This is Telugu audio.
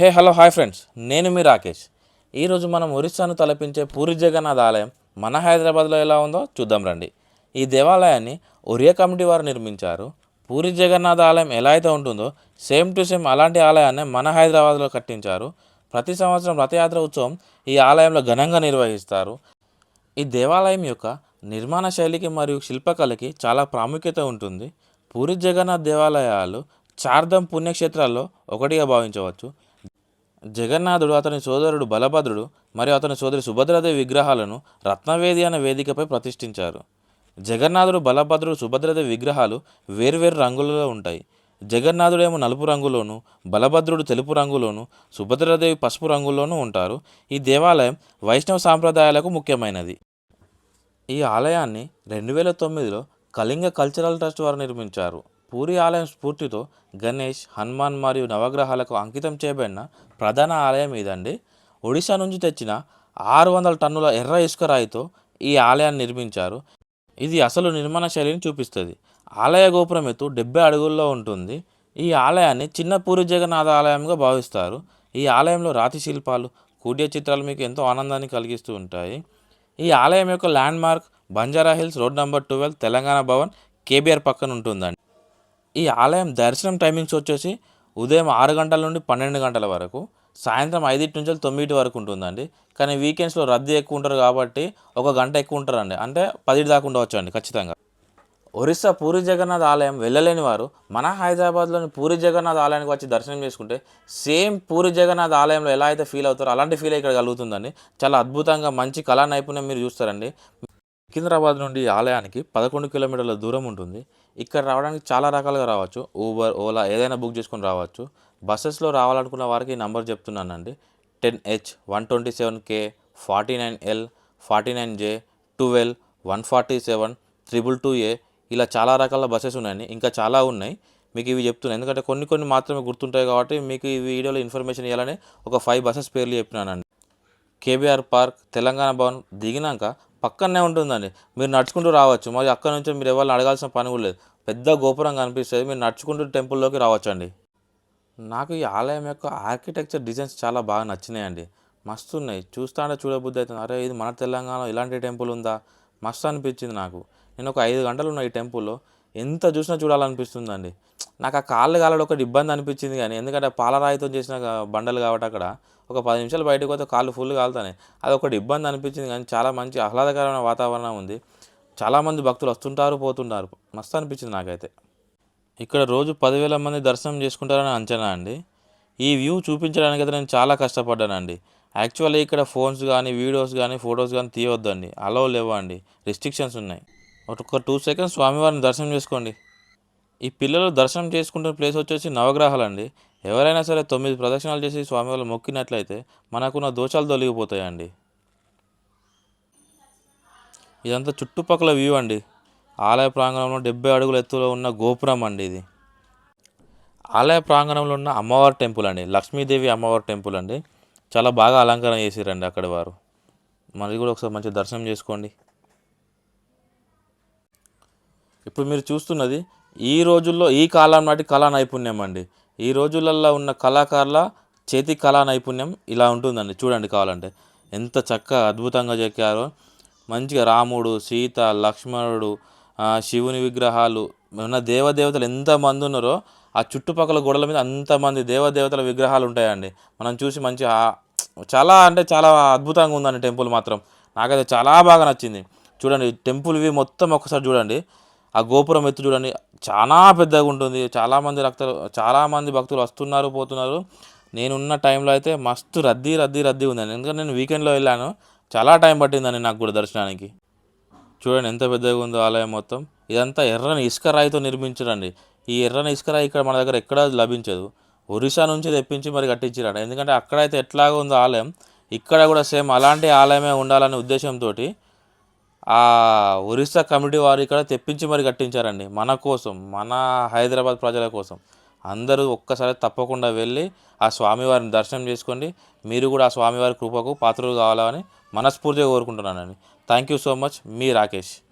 Hey hello hi friends. నేను మీ రాకేష్. ఈరోజు మనం ఒరిస్సాను తలపించే పూరి జగన్నాథ్ ఆలయం మన హైదరాబాద్లో ఎలా ఉందో చూద్దాం రండి. ఈ దేవాలయాన్ని ఒరియా కమిటీ వారు నిర్మించారు. పూరి జగన్నాథ్ ఆలయం ఎలా అయితే ఉంటుందో సేమ్ టు సేమ్ అలాంటి ఆలయాన్ని మన హైదరాబాద్లో కట్టించారు. ప్రతి సంవత్సరం రథయాత్ర ఉత్సవం ఈ ఆలయంలో ఘనంగా నిర్వహిస్తారు. ఈ దేవాలయం యొక్క నిర్మాణ శైలికి మరియు శిల్పకళకి చాలా ప్రాముఖ్యత ఉంటుంది. పూరి జగన్నాథ్ దేవాలయాలు చార్ధం పుణ్యక్షేత్రాల్లో ఒకటిగా భావించవచ్చు. జగన్నాథుడు అతని సోదరుడు బలభద్రుడు మరియు అతని సోదరి సుభద్రదేవి విగ్రహాలను రత్నవేది అనే వేదికపై ప్రతిష్ఠించారు. జగన్నాథుడు బలభద్రుడు సుభద్రదేవి విగ్రహాలు వేర్వేరు రంగులలో ఉంటాయి. జగన్నాథుడేమో నలుపు రంగులోను బలభద్రుడు తెలుపు రంగులోను సుభద్రదేవి పసుపు రంగులోనూ ఉంటారు. ఈ దేవాలయం వైష్ణవ సాంప్రదాయాలకు ముఖ్యమైనది. ఈ ఆలయాన్ని రెండు వేల తొమ్మిదిలో కళింగ కల్చరల్ ట్రస్ట్ వారు నిర్మించారు. పూరి ఆలయం స్ఫూర్తితో గణేష్ హనుమాన్ మరియు నవగ్రహాలకు అంకితం చేయబడిన ప్రధాన ఆలయం ఇదండి. ఒడిశా నుంచి తెచ్చిన ఆరు వందల టన్నుల ఎర్ర ఇసుక రాయితో ఈ ఆలయాన్ని నిర్మించారు. ఇది అసలు నిర్మాణ శైలిని చూపిస్తుంది. ఆలయ గోపురం ఎత్తు డెబ్బై అడుగుల్లో ఉంటుంది. ఈ ఆలయాన్ని చిన్న పూరి జగన్నాథ ఆలయంగా భావిస్తారు. ఈ ఆలయంలో రాతి శిల్పాలు కూడియ చిత్రాలు మీకు ఎంతో ఆనందాన్ని కలిగిస్తూ ఉంటాయి. ఈ ఆలయం యొక్క landmark Banjara Hills road number twelve Telangana Bhavan KBR పక్కన ఉంటుందండి. ఈ ఆలయం దర్శనం టైమింగ్స్ వచ్చేసి ఉదయం ఆరు గంటల నుండి పన్నెండు గంటల వరకు సాయంత్రం ఐదింటి నుంచి తొమ్మిది వరకు ఉంటుందండి. కానీ వీకెండ్స్లో రద్దీ ఎక్కువ ఉంటారు కాబట్టి ఒక గంట ఎక్కువ ఉంటారండి. అంటే పది దాకా ఉండవచ్చు అండి ఖచ్చితంగా. ఒరిస్సా పూరి జగన్నాథ్ ఆలయం వెళ్ళలేని వారు మన హైదరాబాద్లోని పూరి జగన్నాథ్ ఆలయానికి వచ్చి దర్శనం చేసుకుంటే సేమ్ పూరి జగన్నాథ్ ఆలయంలో ఎలా అయితే ఫీల్ అవుతారో అలాంటి ఫీల్ ఇక్కడ కలుగుతుందండి. చాలా అద్భుతంగా మంచి కళా నైపుణ్యం మీరు చూస్తారండి. సికింద్రాబాద్ నుండి ఆలయానికి పదకొండు కిలోమీటర్ల దూరం ఉంటుంది. ఇక్కడ రావడానికి చాలా రకాలుగా రావచ్చు. ఊబర్ ఓలా ఏదైనా బుక్ చేసుకొని రావచ్చు. బస్సెస్లో రావాలనుకున్న వారికి ఈ నంబర్ చెప్తున్నానండి. Ten H one twenty seven K forty nine L forty nine J twelve one forty seven triple two A ఇలా చాలా రకాల బస్సెస్ ఉన్నాయండి. ఇంకా చాలా ఉన్నాయి. మీకు ఇవి చెప్తున్నాను ఎందుకంటే కొన్ని కొన్ని మాత్రమే గుర్తుంటాయి కాబట్టి మీకు ఈ వీడియోలో ఇన్ఫర్మేషన్ ఇవ్వాలని ఒక ఫైవ్ బస్సెస్ పేర్లు చెప్పినానండి. కేబీఆర్ పార్క్ తెలంగాణ భవన్ దిగినాక పక్కనే ఉంటుందండి. మీరు నడుచుకుంటూ రావచ్చు. మరి అక్కడ నుంచి మీరు ఎవరిని అడగాల్సిన పని కూడా లేదు. పెద్ద గోపురం కనిపిస్తుంది. మీరు నడుచుకుంటూ టెంపుల్లోకి రావచ్చండి. నాకు ఈ ఆలయం యొక్క ఆర్కిటెక్చర్ డిజైన్స్ చాలా బాగా నచ్చినాయండి. మస్తు ఉన్నాయి. చూస్తానే చూడబుద్ధి అవుతుంది. అరే ఇది మన తెలంగాణలో ఇలాంటి టెంపుల్ ఉందా? మస్తు అనిపించింది నాకు. నేను ఒక ఐదు గంటలు ఉన్న ఈ టెంపుల్లో ఎంత చూసినా చూడాలనిపిస్తుందండి. నాకు ఆ కాళ్ళు కాలడం ఒకటి ఇబ్బంది అనిపించింది కానీ ఎందుకంటే పాలరాయితో చేసిన బండలు కాబట్టి అక్కడ ఒక పది నిమిషాలు బయటకు పోతే కాళ్ళు ఫుల్ కాలుతాయి అది ఒకటి ఇబ్బంది అనిపించింది కానీ చాలా మంచి ఆహ్లాదకరమైన వాతావరణం ఉంది. చాలామంది భక్తులు వస్తుంటారు పోతుంటారు. మస్తు అనిపించింది నాకైతే. ఇక్కడ రోజు పదివేల మంది దర్శనం చేసుకుంటారని అంచనా అండి. ఈ వ్యూ చూపించడానికి అయితే నేను చాలా కష్టపడ్డానండి. యాక్చువల్లీ ఇక్కడ ఫోన్స్ కానీ వీడియోస్ కానీ ఫొటోస్ కానీ తీయవద్దండి అలో లేవండి. రిస్ట్రిక్షన్స్ ఉన్నాయి. ఒక టూ సెకండ్స్ స్వామివారిని దర్శనం చేసుకోండి. ఈ పిల్లలు దర్శనం చేసుకుంటున్న ప్లేస్ వచ్చేసి నవగ్రహాలు అండి ఎవరైనా సరే తొమ్మిది ప్రదక్షిణాలు చేసి స్వామివారు మొక్కినట్లయితే మనకున్న దోషాలు తొలగిపోతాయండి. ఇదంతా చుట్టుపక్కల వ్యూ అండి. ఆలయ ప్రాంగణంలో డెబ్బై అడుగుల ఎత్తులో ఉన్న గోపురం అండి ఇది. ఆలయ ప్రాంగణంలో ఉన్న అమ్మవారి టెంపుల్ అండి. లక్ష్మీదేవి అమ్మవారి టెంపుల్ అండి. చాలా బాగా అలంకరణ చేసిరండి అక్కడి వారు. మరి కూడా ఒకసారి మంచి దర్శనం చేసుకోండి. ఇప్పుడు మీరు చూస్తున్నది ఈ రోజుల్లో ఈ కాలం నాటి కళా నైపుణ్యం అండి. ఈ రోజులలో ఉన్న కళాకారుల చేతి కళా నైపుణ్యం ఇలా ఉంటుందండి చూడండి కావాలంటే. ఎంత చక్కగా అద్భుతంగా చెక్కారో. మంచిగా రాముడు సీత లక్ష్మణుడు శివుని విగ్రహాలు ఉన్న దేవదేవతలు ఎంతమంది ఉన్నారో ఆ చుట్టుపక్కల గోడల మీద అంతమంది దేవదేవతల విగ్రహాలు ఉంటాయండి. మనం చూసి మంచి చాలా అంటే చాలా అద్భుతంగా ఉందండి టెంపుల్ మాత్రం. నాకైతే చాలా బాగా నచ్చింది. చూడండి టెంపుల్వి మొత్తం ఒకసారి చూడండి. ఆ గోపురం ఎత్తు చూడండి చాలా పెద్దగా ఉంటుంది. చాలామంది రక్తలు చాలామంది భక్తులు వస్తున్నారు పోతున్నారు. నేనున్న టైంలో అయితే మస్తు రద్దీ రద్దీ రద్దీ ఉందండి. ఎందుకంటే నేను వీకెండ్లో వెళ్ళాను. చాలా టైం పట్టిందండి నాకు కూడా దర్శనానికి. చూడండి ఎంత పెద్దగా ఉందో ఆలయం మొత్తం. ఇదంతా ఎర్రని ఇసుక రాయితో నిర్మించడండి ఈ ఎర్రని ఇసుక రాయి ఇక్కడ మన దగ్గర ఎక్కడా లభించదు. ఒరిస్సా నుంచి తెప్పించి మరి కట్టించారట. ఎందుకంటే అక్కడైతే ఎట్లాగో ఉందో ఆలయం. ఇక్కడ కూడా సేమ్ అలాంటి ఆలయమే ఉండాలనే ఉద్దేశంతో ఆ ఒరిస్సా కమిటీ వారు ఇక్కడ తెప్పించి మరి కట్టించారండి మన కోసం మన హైదరాబాద్ ప్రజల కోసం. అందరూ ఒక్కసారి తప్పకుండా వెళ్ళి ఆ స్వామివారిని దర్శనం చేసుకోండి. మీరు కూడా ఆ స్వామివారి కృపకు పాత్రలు కావాలని మనస్ఫూర్తిగా కోరుకుంటున్నానండి. థ్యాంక్ యూ సో మచ్ మీ రాకేష్.